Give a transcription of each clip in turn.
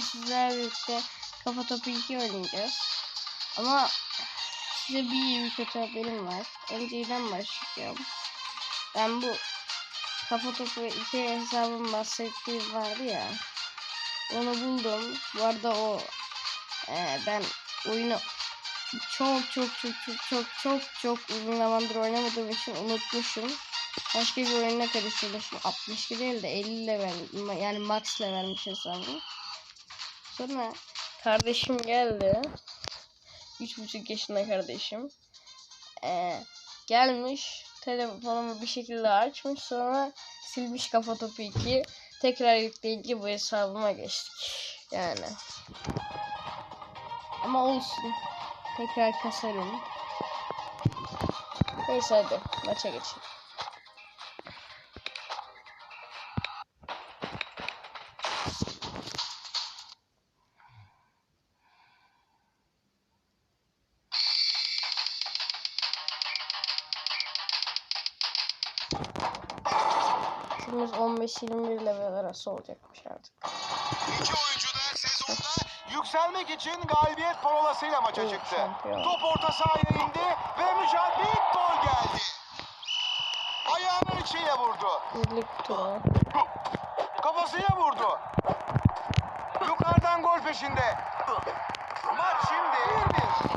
sizlerle birlikte kafa topu 2 oynayacağız. Ama size bir iyi bir kötü haberim var. Önceden başlayacağım. Ben bu kafa topu 2 hesabın bahsettiğim vardı ya. Onu buldum. Bu arada o e, ben oyunu çok çok çok çok çok çok çok uzun zamandır oynamadığım için unutmuşum. Başka bir oyuna karıştırmışım. 62 değil de 50 level yani max levelmiş hesabı. Sonra kardeşim geldi. 3,5 yaşında kardeşim. Ee, gelmiş telefonumu bir şekilde açmış sonra silmiş kafa topu 2 tekrar yükleyince bu hesabıma geçtik. Yani. Ama olsun. Tekrar kasarım. Neyse hadi maça geçelim Şunumuz 15-21 level arası olacakmış artık. İki oyuncu da sezonda yükselmek için galibiyet parolasıyla maça Evet, çıktı. şampiyon. Top orta sahaya indi ve mücadele ilk gol geldi. Ayağının içiyle vurdu. Birlik turu. Kafasıyla vurdu. Yukarıdan gol peşinde. Maç şimdi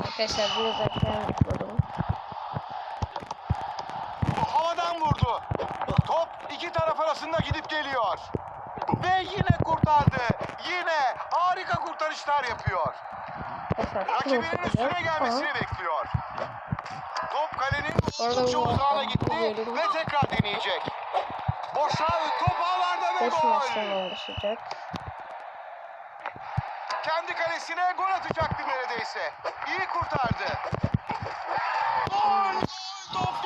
1-1. Arkadaşlar biraz erken yapıyorum. Havadan vurdu. Top iki taraf arasında gidip geliyor. Ve yine kurtardı. Yine harika kurtarışlar yapıyor. Rakibinin üstüne gelmesini bekliyor. Top kalenin bu uzağına gitti ve tekrar deneyecek. Boşa top ağlarda ve 5 maçtan gol. Kendi kalesine gol atacaktı neredeyse. İyi kurtardı.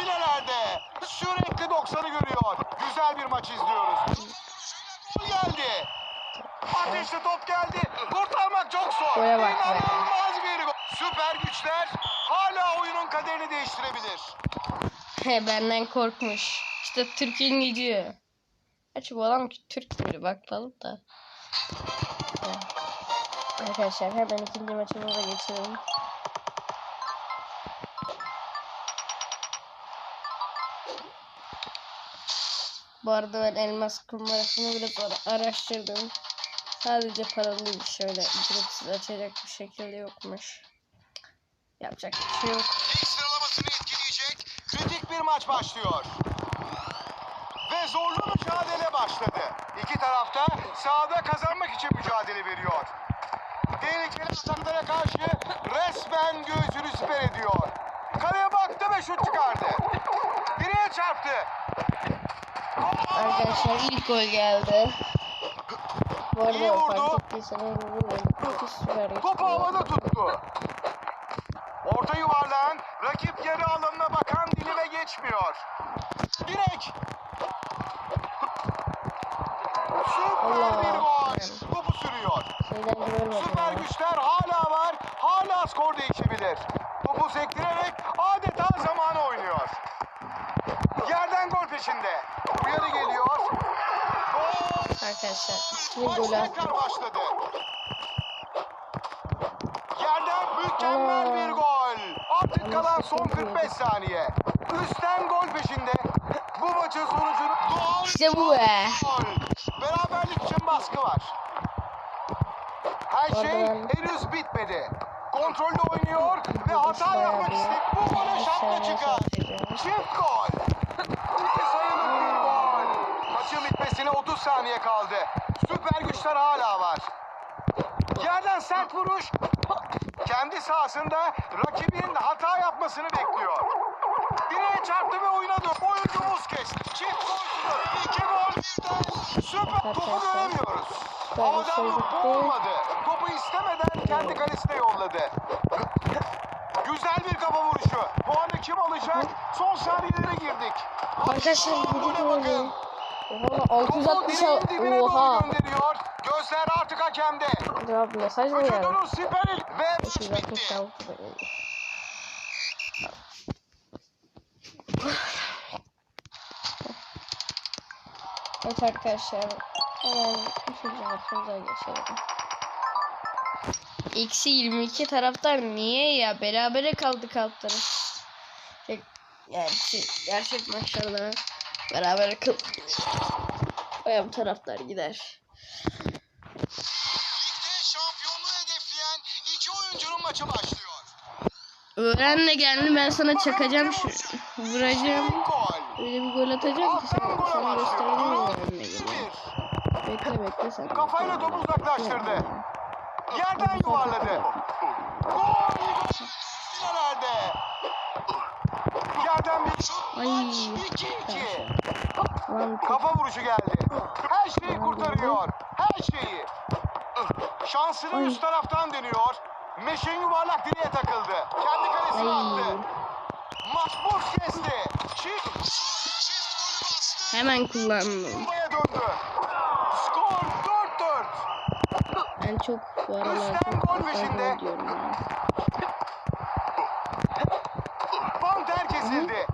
Filelerde. Sürekli 90'ı görüyor. Güzel bir maç izliyoruz. Gol geldi. Ateşli top geldi. Kurtarmak çok zor. İnanılmaz bir gol. Süper güçler hala oyunun kaderini değiştirebilir. He benden korkmuş. İşte Türkiye'nin gücü. Gerçi bu adam ki Türk gibi bakalım da. Arkadaşlar hemen ikinci maçımıza geçelim. Bu arada ben elmas kumbarasını ara- araştırdım. Sadece paralıymış şöyle ücretsiz açacak bir şekilde yokmuş. Yapacak bir şey yok. Lig sıralamasını etkileyecek kritik bir maç başlıyor. Ve zorlu mücadele başladı. İki tarafta sahada kazanmak için mücadele veriyor. Tehlikeli ataklara karşı resmen göğsünü siper ediyor. Kaleye baktı ve şut çıkardı. Direğe çarptı. Arkadaşlar ilk gol geldi. Bu İyi arada vurdu. fark ettiyseniz çok süper Topu havada tuttu. Orta yuvarlan, rakip yarı alanına bakan dilime geçmiyor. Direk. Süper Allah. bir gol. Topu sürüyor. Süper güçler hala var. Hala skor değişebilir. Topu sektirerek adeta zamanı oynuyor. Yerden gol peşinde. Uyarı geliyor. Gol. Arkadaşlar attım. tekrar başladı. Yerden mükemmel Aa. bir gol. Artık Ama kalan son sıkıntı 45 yok. saniye. Üstten gol peşinde. Bu maçın sonucunu... Gol! İşte bu be. Gol! Beraberlik için baskı var. Her şey henüz bitmedi. Kontrollü oynuyor ve hata yapmak istedi. Bu gole şapka çıkar. Çift gol. İki sayılık bir gol. Maçın bitmesine 30 saniye kaldı. Süper güçler hala var. Yerden sert vuruş. Kendi sahasında rakibinin hata yapmasını bekliyor. Direğe çarptı ve oyuna döndü. Oyuncumuz kesti. Çift gol. İki gol birden. Süper. Topu göremiyoruz. Havadan gitti. olmadı. Topu istemeden kendi kalesine yolladı. Güzel bir kafa vuruşu. Puanı kim alacak? Son saniyelere girdik. Arkadaşlar bakın. oynayın. Oha Topu 660 al. direğin dibine Oha. Gözler artık hakemde. Cevap mesaj mı geldi? Siper ve maç 860 bitti. Evet arkadaşlar hemen üçüncü maçımıza geçelim. Eksi 22 taraftar niye ya? Berabere kaldık alt taraf. Şey, gerçek, gerçek maçlarda berabere kal. Baya bu taraftar gider. Ligde şampiyonluğu hedefleyen iki oyuncunun maçı başlıyor. Öğrenle geldi ben sana çakacağım şu. Vuracağım. Öyle bir gol atacağım ki sana göstereceğim başlıyor. öğrenle geliyor. Bekle bekle sen. Kafayla topu uzaklaştırdı. Yerden yuvarladı. Gol! Finalerde. Yerden bir şut. Ay. Maç 2-2. Lan Kafa vuruşu geldi. Her şeyi kurtarıyor. Her şeyi. Şansını Ay. üst taraftan deniyor. Meşin yuvarlak direğe takıldı. Kendi kalesine Ay. attı. Maç boş kesti. Çift. Hemen kullandım. Bombaya döndü. Skor 4-4. Ben çok bu aralar Üstten gol peşinde. diyorum ya. Kesildi.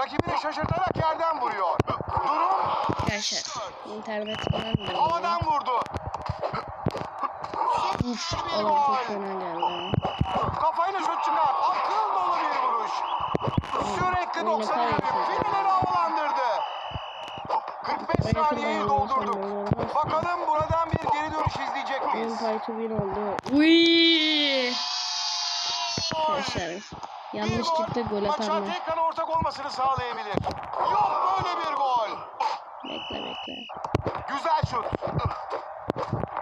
Rakibini şaşırtarak yerden vuruyor. Durum Arkadaşlar internetimden de havadan vurdu. Uf, gol. çok fena geldi. Kafayla şut çıkar. Akıl dolu bir vuruş. Sürekli Öyle 90 yönü kaybettim. filmleri havalandırdı. 45 Öyle saniyeyi doldurduk. Bakalım buradan bir geri dönüş izleyecek miyiz? parça 1 oldu. Uy! Gol. Arkadaşlar Bir yanlışlıkla gol Maça atanlar. tekrar ortak olmasını sağlayabilir. Yok böyle bir gol. Bekle bekle. Güzel şut.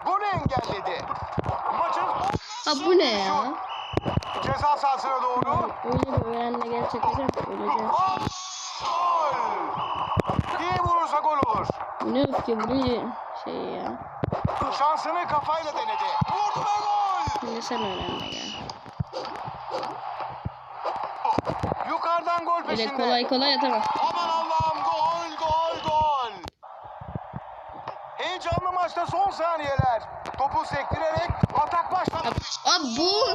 Bunu engelledi. Maçın Ha bu ne ya? ceza sahasına doğru. Öyle bir öğrenme gerçekleşecek öleceğiz. Gol! İyi vurursa gol olur. Bu ne öfke bu ne şey ya. Şansını kafayla denedi. Vurdu ve gol! Şimdi sen öğrenme gel. Yukarıdan gol Öyle peşinde. kolay kolay atamaz. Aman Allah'ım gol gol gol. Heyecanlı maçta son saniyeler. Topu sektirerek atak başladı. Abi bu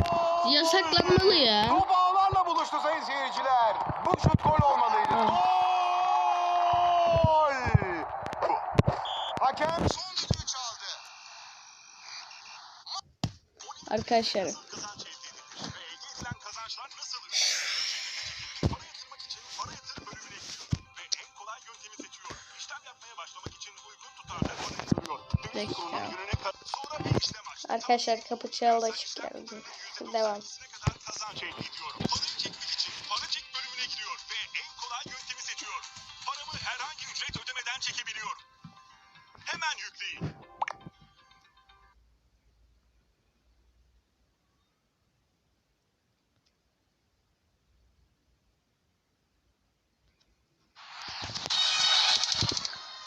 yasaklanmalı ya. Top ağlarla buluştu sayın seyirciler. Bu şut gol olmalıydı. Ah. Gol! Hakem son düdüğü çaldı. Arkadaşlar Dakika. arkadaşlar kapı çaldı açık geldi. Devam.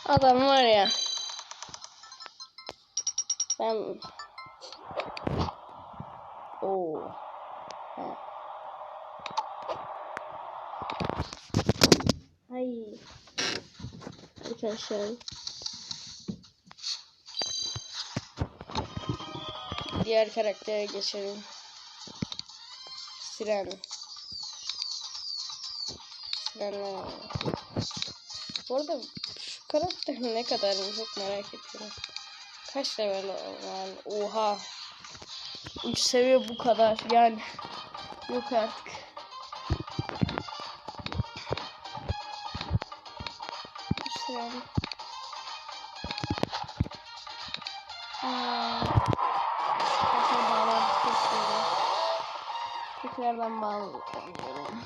Adam var ya. Ben Oo. Ay. Arkadaşlar. Diğer karaktere geçelim. Siren. Sirenler. Bu arada şu karakter ne kadar çok merak ediyorum. Kaç level var? Oha. 3 seviye bu kadar yani. Yok artık. Bağlantı istiyorum. Tekrardan bağlanıyorum.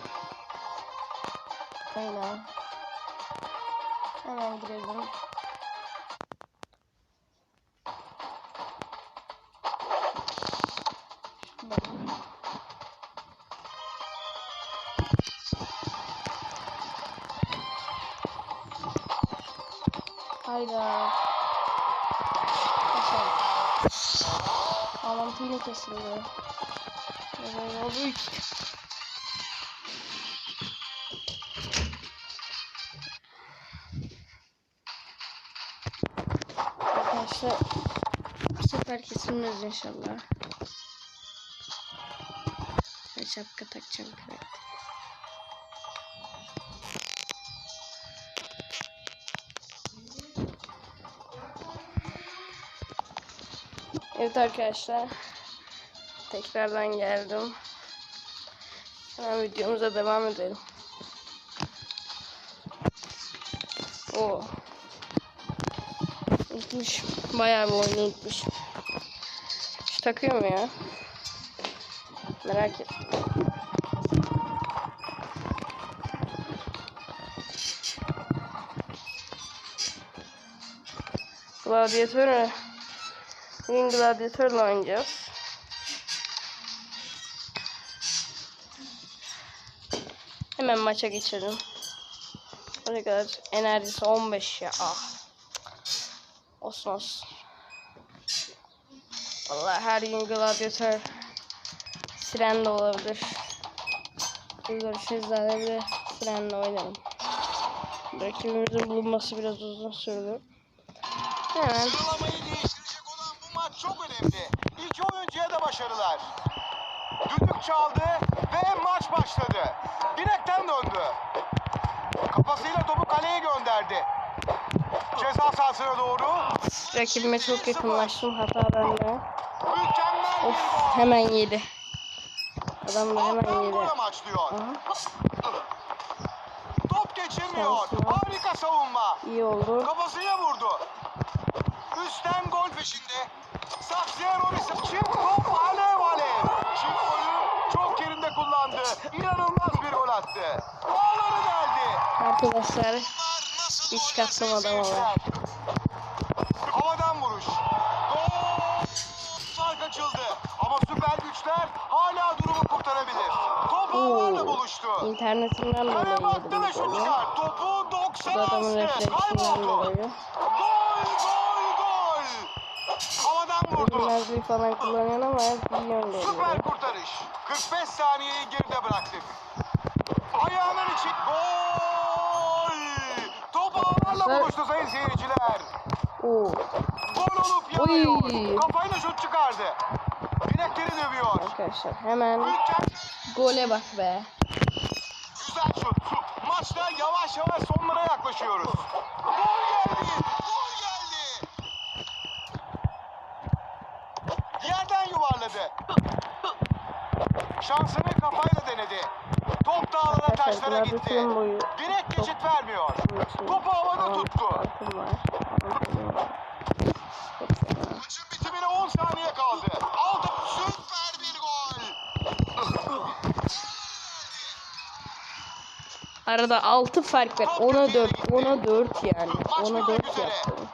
Aynen. Hemen girelim. Hayda. Bağlantı yine kesildi. Böyle oldu. Arkadaşlar bu sefer kesilmez inşallah. Şapka takacağım karakter. Evet arkadaşlar. Tekrardan geldim. Hemen videomuza devam edelim. Oo. Unutmuş. Bayağı bir oyunu unutmuş. Takıyor mu ya? Merak ettim. Gladyatör Bugün gladyatörle oynayacağız. Hemen maça geçelim. Ne kadar enerjisi 15 ya. Ah. Olsun olsun. Vallahi her gün gladyatör siren de olabilir. Görüşürüzlerle bir de sirenle oynarım. Rakibimizin bulunması biraz uzun sürdü. Hemen Sıralamayı değiştirecek olan bu maç çok önemli. İki oyuncuya da başarılar. Düdük çaldı ve maç başladı. Direkten döndü. Kafasıyla topu kaleye gönderdi. Ceza sahasına doğru. rakibime çok yakınlaştım. Hata bende. Of hemen yedi. Adam da hemen yedi. Top geçirmiyor. Harika savunma. iyi oldu. Kafasıyla vurdu. Üstten gol peşinde. Saksıya Robinson. Çift top alev alev. Çift golü çok yerinde kullandı. İnanılmaz bir gol attı. Bağları geldi. Arkadaşlar Hiç katlamadım ama. Havadan vuruş. Gol. Fark açıldı. Ama süper güçler hala durumu kurtarabilir. Top ağlarla buluştu. internetimden dolayı yedim baktı ve şut çıkar. Topu Bu 90 da adamın astı. Kayboldu. Bilmezliği falan kullanıyor ama hep yönde Süper kurtarış. 45 saniyeyi geride bıraktık. Ayağının içi gol. Top ağlarla buluştu sayın seyirciler. Oo, Gol olup yanıyor. Kafayla şut çıkardı. Direkleri dövüyor. arkadaşlar hemen gole bak be. Güzel şut. Maçta yavaş yavaş sonlara yaklaşıyoruz. Gol geldi. Gol geldi. Yerden yuvarladı. Şansını kafayla denedi. Top dağlara taşlara gitti. Direkt geçit vermiyor. Topu havada tuttu. Maçın bitimine 10 saniye kaldı. Aldı. Süper bir gol. Arada 6 fark var. 10'a 4, 10'a 4 yani. 10'a 4 yaptım.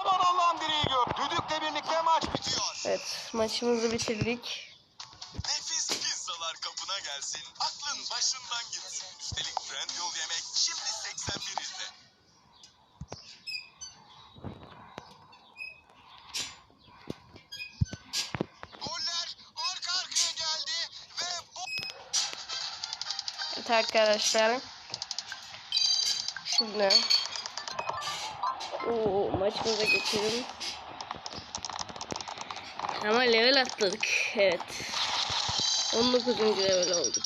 Aman Allah'ım direği gör. Düdükle birlikte maç bitiyor. Evet, maçımızı bitirdik. Nefis pizzalar kapına gelsin. Aklın başından gitsin. Üstelik Trendyol yemek şimdi 81 ilde. Goller arka arkaya geldi ve bu Evet arkadaşlar. Şimdi Oo, maçımıza geçelim. Ama level atladık. Evet. 19. level olduk.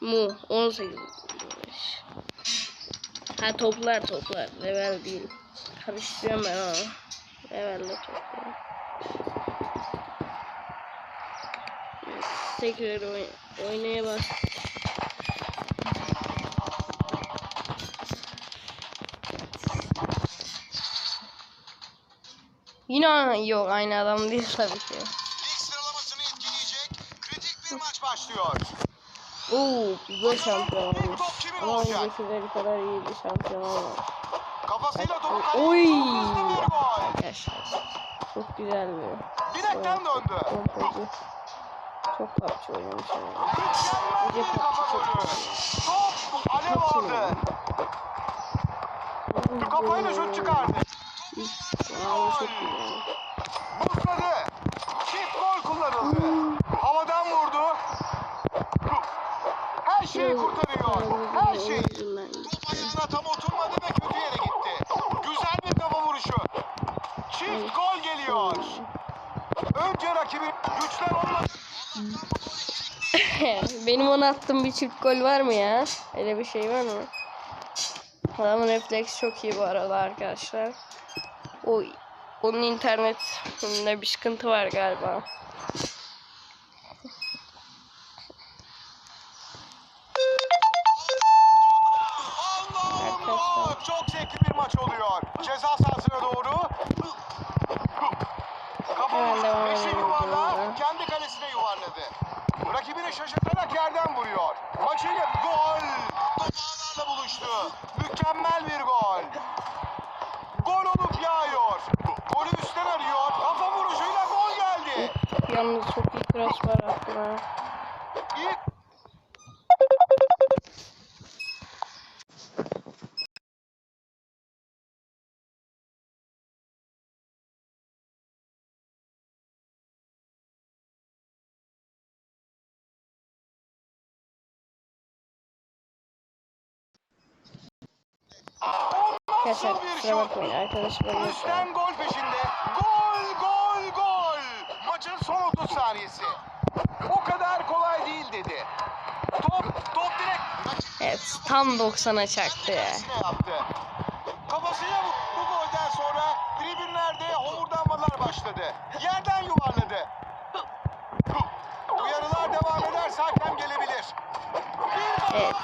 Mu 18. Ha toplar toplar. Level değil. Karıştırıyorum ben ama. Levelle toplar. Tekrar oyn oynaya bas. Yine yok aynı adam değil tabii ki. lig sıralamasını etkileyecek kritik bir maç başlıyor. Oo güzel şampiyon olmuş. Ama öncekileri kadar iyi bir şampiyon olmamış. Kafasıyla topu kaleye Oy! çok. Arkadaşlar çok güzel bir Direkten döndü. pompacı. Çok PUBG oynamış. Mükemmel bir kafa golü. Top alev Çok aldı. Kafayla şut çıkardı. Aa, çok güzel. Buzladı. Çift gol kullanıldı. Havadan vurdu. Her şeyi kurtarıyor. Her şey. Top ayağına tam oturmadı ve kötü yere gitti. Güzel bir kafa vuruşu. Çift gol geliyor. Önce rakibin güçler olmadı. Benim ona attığım bir çift gol var mı ya? Öyle bir şey var mı? Adamın refleks çok iyi bu arada arkadaşlar. Oy. Onun internetinde bir sıkıntı var galiba. Arkadaşlar kusura bakmayın arkadaşım öyle Üstten gol peşinde. Gol, gol, gol. Maçın son 30 saniyesi. O kadar kolay değil dedi. Top, top direkt Evet tam 90'a çaktı. Kafasıyla bu, bu golden sonra tribünlerde homurdanmalar başladı. Yerden yuvarladı. Uyarılar devam ederse hakem gelebilir. Evet.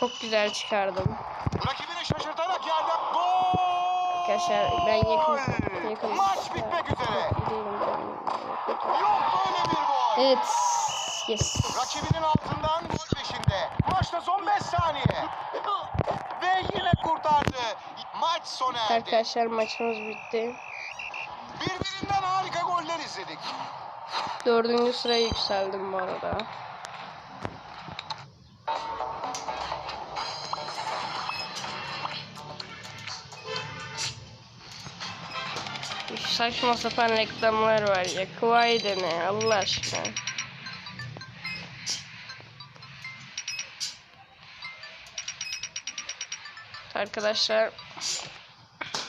Çok güzel çıkardım. Rakibini şaşırtarak yerden gol. Arkadaşlar ben yakın yakın. Maç bitmek üzere. Yok böyle bir gol. Evet. Yes. Rakibinin altından gol peşinde. Maçta son 5 saniye. Ve yine kurtardı. Maç sona erdi. Arkadaşlar maçımız bitti. Birbirinden harika goller izledik. Dördüncü sıraya yükseldim bu arada. Saçma sapan reklamlar var ya. Kıvaydı ne Allah aşkına. Arkadaşlar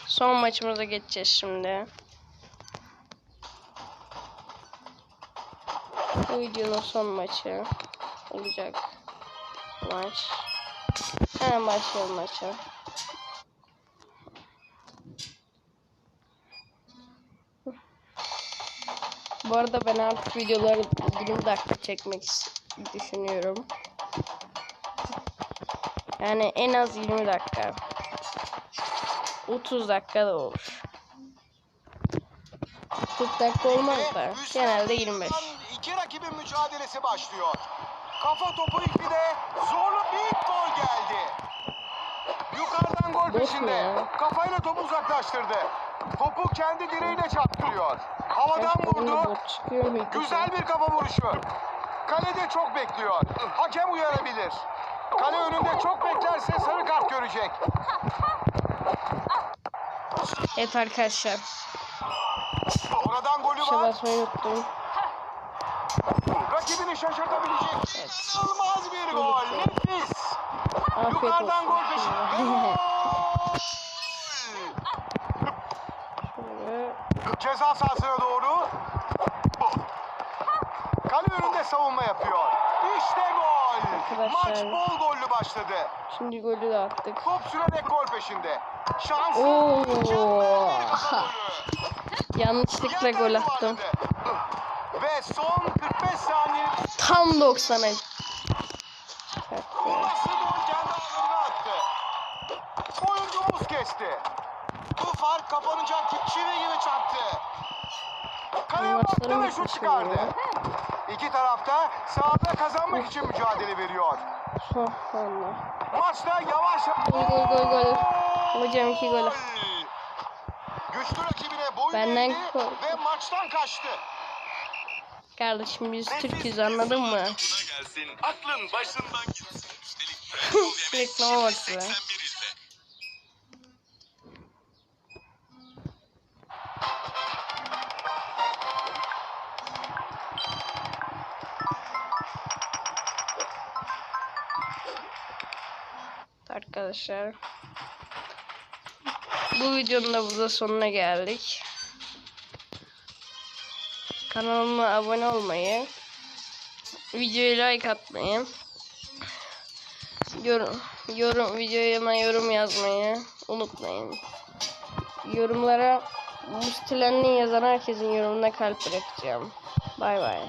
son maçımıza geçeceğiz şimdi. Bu videonun son maçı olacak maç. Hemen başlayalım maça. Bu arada ben artık videoları 20 dakika çekmek düşünüyorum. Yani en az 20 dakika. 30 dakika da olur. 40 dakika olmaz da genelde 25. İki rakibin mücadelesi başlıyor. Kafa topu ikide zorlu bir gol geldi. Yukarıdan gol Boş peşinde. Kafayla topu uzaklaştırdı. Topu kendi direğine çarptırıyor. Havadan vurdu. Güzel bir kafa vuruşu. Kalede çok bekliyor. Hakem uyarabilir. Kale önünde çok beklerse sarı kart görecek. Evet arkadaşlar. Oradan golü var. basmayı unuttum. Rakibini şaşırtabilecek. Evet. İnanılmaz bir gol. Nefis. Afiyet Yukarıdan gol peşinde. Şöyle. Ceza sahasına doğru. Kale önünde savunma yapıyor. İşte gol. Arkadaşlar. Maç bol gollü başladı. Şimdi golü de attık. Top sürerek gol peşinde. Şanslı. Oo. mükemmel bir kafa golü. Yanlışlıkla Yerden gol attım. Ve son 45 saniye Tam 90'a. Çaktı. Orası gol kendi ağlarına attı. Oyuncumuz kesti. Bu fark kapanacak çivi gibi çaktı. Kaleye baktı ve şut çıkardı. İki tarafta sahada kazanmak için mücadele veriyor. Allah. Maçta yavaş... Gol, gol, gol, gol. Hocam iki gol. Güçlü rakibine boyun Benden ve maçtan kaçtı. Kardeşim biz Türk'üz anladın mı? Aklın başından gitsin. Reklama bak be. Arkadaşlar. Bu videonun da burada sonuna geldik. Kanalıma abone olmayı, videoya like atmayı, yorum, yorum videoya yorum yazmayı unutmayın. Yorumlara Mustilenli yazan herkesin yorumuna kalp bırakacağım. Bay bay.